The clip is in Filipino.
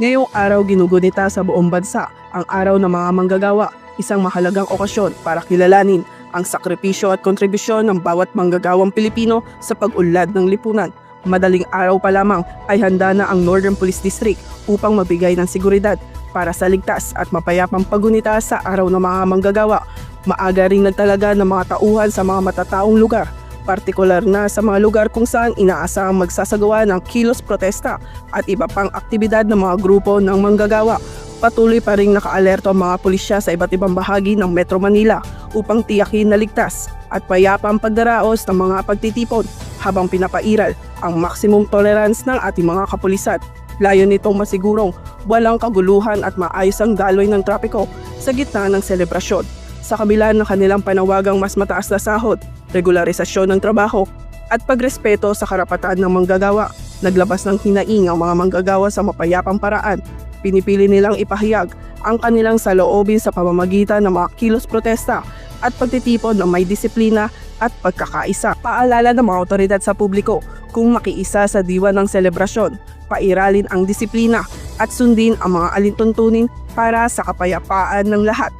Ngayong araw ginugunita sa buong bansa ang araw ng mga manggagawa, isang mahalagang okasyon para kilalanin ang sakripisyo at kontribusyon ng bawat manggagawang Pilipino sa pag-unlad ng lipunan. Madaling araw pa lamang ay handa na ang Northern Police District upang mabigay ng seguridad para sa ligtas at mapayapang pagunita sa araw ng mga manggagawa. Maaga ring nagtalaga ng mga tauhan sa mga matataong lugar partikular na sa mga lugar kung saan inaasahang magsasagawa ng kilos protesta at iba pang aktibidad ng mga grupo ng manggagawa. Patuloy pa rin nakaalerto ang mga pulisya sa iba't ibang bahagi ng Metro Manila upang tiyakin na ligtas at payapa ang pagdaraos ng mga pagtitipon habang pinapairal ang maximum tolerance ng ating mga kapulisan. Layo nitong masigurong walang kaguluhan at maayos ang daloy ng trapiko sa gitna ng selebrasyon. Sa kabila ng kanilang panawagang mas mataas na sahod, regularisasyon ng trabaho, at pagrespeto sa karapatan ng manggagawa, naglabas ng hinaing ang mga manggagawa sa mapayapang paraan. Pinipili nilang ipahayag ang kanilang saloobin sa pamamagitan ng mga kilos protesta at pagtitipon ng may disiplina at pagkakaisa. Paalala ng mga otoridad sa publiko kung makiisa sa diwa ng selebrasyon, pairalin ang disiplina at sundin ang mga alintuntunin para sa kapayapaan ng lahat.